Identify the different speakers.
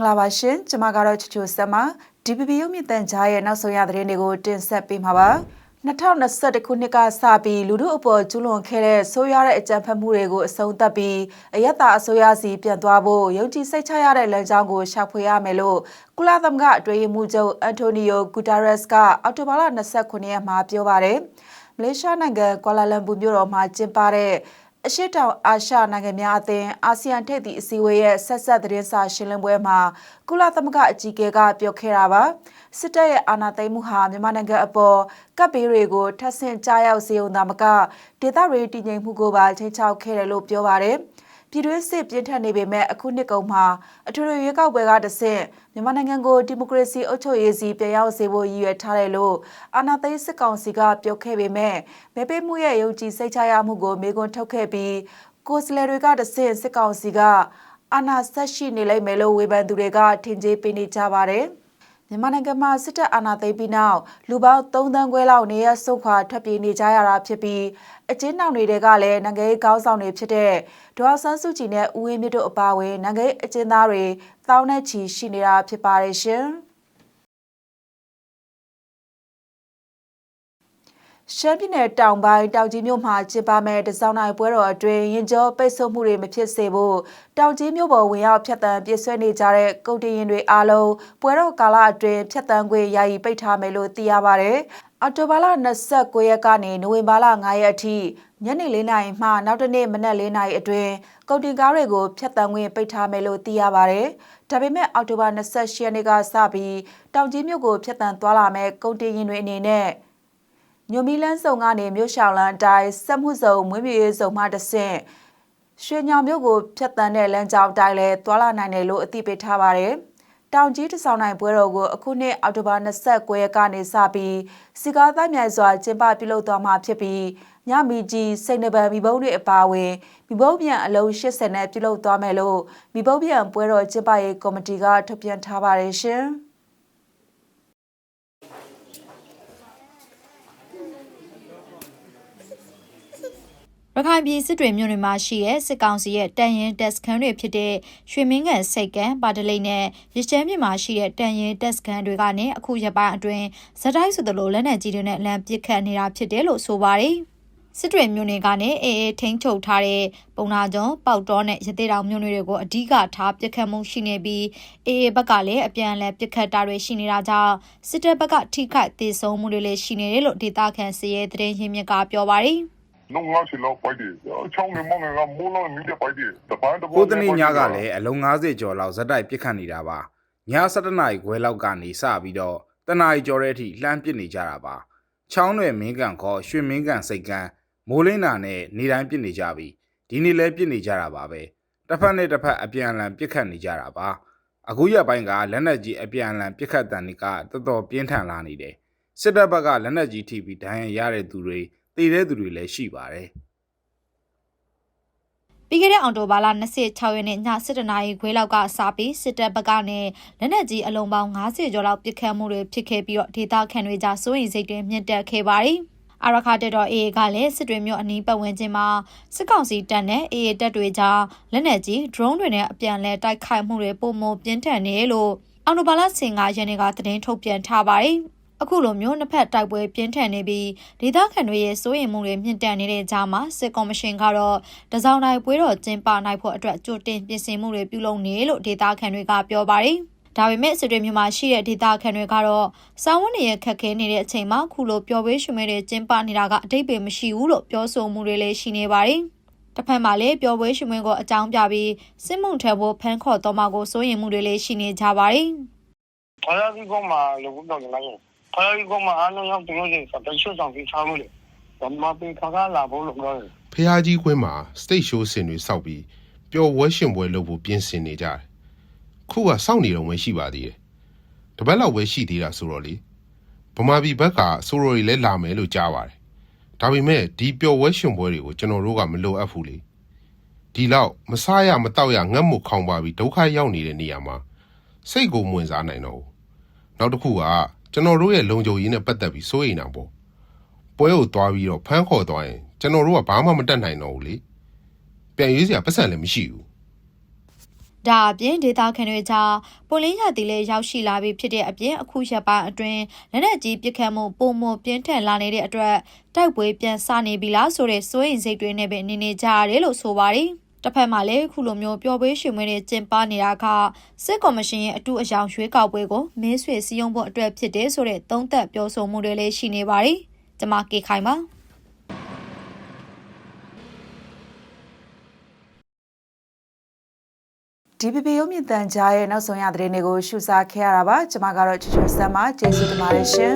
Speaker 1: င်္ဂလာပါရှင်ကျမကတော့ချူချူဆက်မ DPP ရုပ်မြင့်တန်ကြားရဲ့နောက်ဆုံးရသတင်းတွေကိုတင်ဆက်ပေးမှာပါ2021ခုနှစ်ကစပြီးလူမှုအပေါ်ကျူးလွန်ခဲ့တဲ့ဆိုးရွားတဲ့အကြမ်းဖက်မှုတွေကိုအဆုံးသတ်ပြီးအယက်တာအစိုးရစီပြန်သွားဖို့ယုံကြည်စိတ်ချရတဲ့လမ်းကြောင်းကိုရှာဖွေရမယ်လို့ကုလသမဂ္ဂအတွင်းရေးမှူးချုပ်အန်တိုနီယိုဂူတာရက်စ်ကအောက်တိုဘာလ29ရက်မှာပြောပါတယ်မလေးရှားနိုင်ငံကွာလာလမ်ပူမြို့တော်မှာကျင်းပတဲ့ အရှိတောင်အာရှနိုင်ငံများအသင်းအာဆီယံထိပ်သီးအစည်းအဝေးရဲ့ဆက်ဆက်သတင်းစာရှင်းလင်းပွဲမှာကုလသမဂ္ဂအကြီးအကဲကပြောခဲ့တာပါစစ်တပ်ရဲ့အာဏာသိမ်းမှုဟာမြန်မာနိုင်ငံအပေါ်ကပ်ဘေးတွေကိုထပ်ဆင့်ကြားရောက်စေုံသာမကဒေသတွေတည်ငြိမ်မှုကိုပါချိန်ချောက်ခဲ့တယ်လို့ပြောပါတယ် ပြည်တွင်းစစ်ပြင်းထန်နေပေမဲ့အခုနှစ်ကုန်မှာအထွေထွေရွေးကောက်ပွဲကတဆင့်မြန်မာနိုင်ငံကိုဒီမိုကရေစီအုပ်ချုပ်ရေးစီပြန်ရောက်စေဖို့ရည်ရွယ်ထားတယ်လို့အာဏာသိမ်းစစ်ကောင်စီကပြောခဲ့ပေမဲ့မဲပေးမှုရဲ့ယုံကြည်စိတ်ချရမှုကိုမေခွန်းထုတ်ခဲ့ပြီးကိုယ်စားလှယ်တွေကတဆင့်စစ်ကောင်စီကအာဏာဆက်ရှိနေလိမ့်မယ်လို့ဝေဖန်သူတွေကထင်ကြေးပေးနေကြပါတယ်။ မြန်မာနိုင်ငံမှာစစ်တပ်အာဏာသိမ်းပြီးနောက်လူပေါင်း3သန်းခွဲလောက်နေရဆုတ်ခွာထွက်ပြေးနေကြရတာဖြစ်ပြီးအကျဉ်းနှောင်တွေကလည်းနိုင်ငံရေးကောင်းဆောင်တွေဖြစ်တဲ့ဒေါ်ဆန်းစုကြည်နဲ့ဦးဝင်းမြင့်တို့အပါအဝင်နိုင်ငံရေးအကျဉ်းသားတွေတောင်းနဲ့ချီရှိနေတာဖြစ်ပါတယ်ရှင်။ ရှမ်းပြည်နယ်တောင်ပိုင်းတောင်ကြီးမြို့မှာကျင်းပမဲ့တစောင်းနိုင်ပွဲတော်အတွင်းရင်ကျော်ပိတ်ဆို့မှုတွေမဖြစ်စေဖို့တောင်ကြီးမြို့ပေါ်ဝင်ရောက်ဖြတ်တန်းပြည့်စွဲနေကြတဲ့ကုန်တင်ရင်တွေအားလုံးပွဲတော်ကာလအတွင်းဖြတ်တန်းခွင့်ယာယီပိတ်ထားမယ်လို့သိရပါဗျ။အော်တိုဘာလ29ရက်ကနေနိုဝင်ဘာလ9ရက်အထိညနေ4နာရီမှနောက်တနေ့မနက်4နာရီအတွင်းကုန်တင်ကားတွေကိုဖြတ်တန်းခွင့်ပိတ်ထားမယ်လို့သိရပါဗျ။ဒါပေမဲ့အော်တိုဘာ28ရက်နေ့ကစပြီးတောင်ကြီးမြို့ကိုဖြတ်တန်းသွားလာမဲ့ကုန်တင်ရင်တွေအနေနဲ့ ညိုမီလန်းစုံကနေမြို့ရှောင်းလန်းအတိုင်းစက်မှုစုံမွေးမြူရေးစုံမှတဆင့်ရွှေညောင်မြို့ကိုဖျက်တမ်းတဲ့လမ်းကြောင်းတိုင်းလဲသွာလာနိုင်တယ်လို့အသိပေးထားပါတယ်။တောင်ကြီးတဆောင်နိုင်ပွဲတော်ကိုအခုနှစ်အောက်တိုဘာ29ရက်ကနေစပြီးစီကားသားမြိုင်စွာကျင်းပပြုလုပ်သွားမှာဖြစ်ပြီးညမီကြီးစိတ်နှပံမိဘုံတွေအပါအဝင်မိဘုံပြန်အလုံး80နဲ့ပြုလုပ်သွားမယ်လို့မိဘုံပြန်ပွဲတော်ကျင်းပရေးကော်မတီကထုတ်ပြန်ထားပါတယ်ရှင်။
Speaker 2: ခိုင်ပြည်စစ်တွေမြို့နယ်မှာရှိတဲ့စစ်ကောင်စီရဲ့တန်ရင်တက်စခန်းတွေဖြစ်တဲ့ရွှေမင်းကန်စိတ်ကန်ပါတလိတ်နဲ့ရချမ်းပြည်မှာရှိတဲ့တန်ရင်တက်စခန်းတွေကနေအခုရက်ပိုင်းအတွင်းဇက်တိုက်ဆိုသလိုလက်နက်ကြီးတွေနဲ့လမ်းပစ်ခတ်နေတာဖြစ်တယ်လို့ဆိုပါတယ်စစ်တွေမြို့နယ်ကနေအေးအေးထိန်းချုပ်ထားတဲ့ပုံနာကျွန်းပေါက်တော်နဲ့ရသေးတောင်မြို့နယ်တွေကိုအဓိကထားပစ်ခတ်မှုရှိနေပြီးအေးအေးဘက်ကလည်းအပြန်အလှန်ပစ်ခတ်တာတွေရှိနေတာကြောင့်စစ်တပ်ဘက်ကထိခိုက်ဒေဆုံးမှုတွေလည်းရှိနေတယ်လို့ဒေသခံစီရဲသတင်းရင်းမြစ်ကပြောပါတယ်။
Speaker 3: 弄ငါချီလောက်ပိုက်တယ်ချောင်းနေမောင်းငါမိုးလုံးမြည်တဲ့ပိုက်တယ်တပန်းတပန်း
Speaker 4: ကိုတနေ့ညကလည်းအလုံး90ကျော်လောက်ဇက်တိုက်ပစ်ခတ်နေတာပါည7နာရီခွဲလောက်ကနေစပြီးတော့တနာရီကျော်တဲ့အထိလှမ်းပစ်နေကြတာပါချောင်းတွေမင်းကန်ခေါ်ရွှေမင်းကန်စိတ်ကန်မိုးလင်းတာနဲ့နေတိုင်းပစ်နေကြပြီဒီနေ့လည်းပစ်နေကြတာပါပဲတစ်ဖက်နဲ့တစ်ဖက်အပြန်အလှန်ပစ်ခတ်နေကြတာပါအခုရက်ပိုင်းကလက်နက်ကြီးအပြန်အလှန်ပစ်ခတ်တန်တွေကတော်တော်ပြင်းထန်လာနေတယ်စစ်တပ်ဘက်ကလက်နက်ကြီးထိပြီးဒဏ်ရာရတဲ့သူတွေ တည်တဲ့သူတွေလည်းရှိပါတယ်
Speaker 2: ပြီးခဲ့တဲ့အောင်တိုဘာလ26ရက်နေ့ည7:00နာရီခွဲလောက်ကစပြီးစစ်တပ်ဘက်ကနေလက်နက်ကြီးအလုံးပေါင်း90ကျော်လောက်ပစ်ခတ်မှုတွေဖြစ်ခဲ့ပြီးတော့ဒေသခံတွေကြားစိုးရိမ်စိတ်တွေမြင့်တက်ခဲ့ပါတယ်။အာရခတက်တော် AA ကလည်းစစ်တွေမျိုးအနီးပတ်ဝန်းကျင်မှာစစ်ကောင်စီတပ်နဲ့ AA တပ်တွေကြားလက်နက်ကြီး drone တွေနဲ့အပြန်အလှန်တိုက်ခိုက်မှုတွေပုံမပြင်းထန်နေလို့အောင်တိုဘာလ15ရက်နေ့ကသတင်းထုတ်ပြန်ထားပါတယ်။ အခုလိုမျိုးနှစ်ဖက်တိုက်ပွဲပြင်းထန်နေပြီးဒေသခံတွေရဲ့စိုးရိမ်မှုတွေမြင့်တက်နေတဲ့ကြားမှာစစ်ကော်မရှင်ကတော့တစောင်းတိုင်းပွဲတော်ကျင်းပနိုင်ဖို့အတွက်ကြိုတင်ပြင်ဆင်မှုတွေပြုလုပ်နေလို့ဒေသခံတွေကပြောပါတယ်။ဒါပေမဲ့စစ်တွေမြို့မှာရှိတဲ့ဒေသခံတွေကတော့စာဝတ်နေရခက်ခဲနေတဲ့အချိန်မှာခုလိုပျော်ပွဲရွှင်မဲတွေကျင်းပနေတာကအတိတ်ပဲမရှိဘူးလို့ပြောဆိုမှုတွေလည်းရှိနေပါတယ်။တစ်ဖက်မှာလည်းပျော်ပွဲရွှင်ပွဲကိုအကြောင်းပြပြီးစစ်မှုထမ်းဖို့ဖမ်းခေါ်တော့မှာကိုစိုးရိမ်မှုတွေလည်းရှိနေကြပါတယ်။
Speaker 5: ဘာသာဒီကောင်မှလောကတော့လည်း ဖာရီကမအားလုံးရောက်ပြောနေစတဲ့ရှုဆောင်ပြီးထားလို့လေဘာမှပင်ခါကလာဖို့လို့ပြောတယ်
Speaker 6: ဖះကြီးခွင်းမှာ state show စင်တွေစောက်ပြီးပျော်ဝဲရှင်ပွဲလုပ်ဖို့ပြင်ဆင်နေကြတယ်ခုကစောင့်နေတော့မရှိပါသေးတယ်တပတ်လောက်ပဲရှိသေးတာဆိုတော့လေဗမာပြည်ဘက်ကဆိုရိုရီလည်းလာမယ်လို့ကြားပါတယ်ဒါပေမဲ့ဒီပျော်ဝဲရှင်ပွဲတွေကိုကျွန်တော်တို့ကမလိုအပ်ဘူးလေဒီလောက်မစားရမတောက်ရငတ်မှုခေါင်ပါပြီးဒုက္ခရောက်နေတဲ့နေရာမှာစိတ်ကိုမဝင်စားနိုင်တော့ဘူးနောက်တစ်ခုက ကျွန်တော်တို့ရဲ့လုံခြုံရေးနဲ့ပတ်သက်ပြီးစိုးရိမ်တာပေါ့ပွဲကိုသွားပြီးတော့ဖမ်းခေါ်သွားရင်ကျွန်တော်တို့ကဘာမှမတတ်နိုင်တော့ဘူးလေပြန်ရေးစရာပတ်စံလည်းမရှိဘူး
Speaker 2: ဒါအပြင်ဒေတာခံတွေကြားပိုလင်းရတီလည်းရောက်ရှိလာပြီးဖြစ်တဲ့အပြင်အခုရက်ပိုင်းအတွင်းလက်နက်ကြီးပစ်ခတ်မှုပုံမပြင်းထန်လာနေတဲ့အတွက်တိုက်ပွဲပြန်စနေပြီလားဆိုတဲ့စိုးရိမ်စိတ်တွေနဲ့ပဲနေနေကြရတယ်လို့ဆိုပါတယ်။ တစ်ဖက်မှာလည်းခုလိုမျိုးပျော်ပွဲရှင်မွေးတွေကျင်းပနေတာကစစ်ကော်မရှင်ရဲ့အတူအယောင်ရွေးကောက်ပွဲကိုမင်းဆွေစည်းရုံးဖို့အတွက်ဖြစ်တယ်ဆိုတဲ့သုံးသပ်ပြောဆိုမှုတွေလည်းရှိနေပါတယ်။ကျွန်မကေခိုင်ပါ။
Speaker 1: DPP ရုံးမြင့်တန်ကြားရဲ့နောက်ဆုံးရသတင်းတွေကိုရှုစားခဲ့ရတာပါကျွန်မကတော့ချွချွဆမ်းပါကျေးဇူးတင်ပါတယ်ရှင်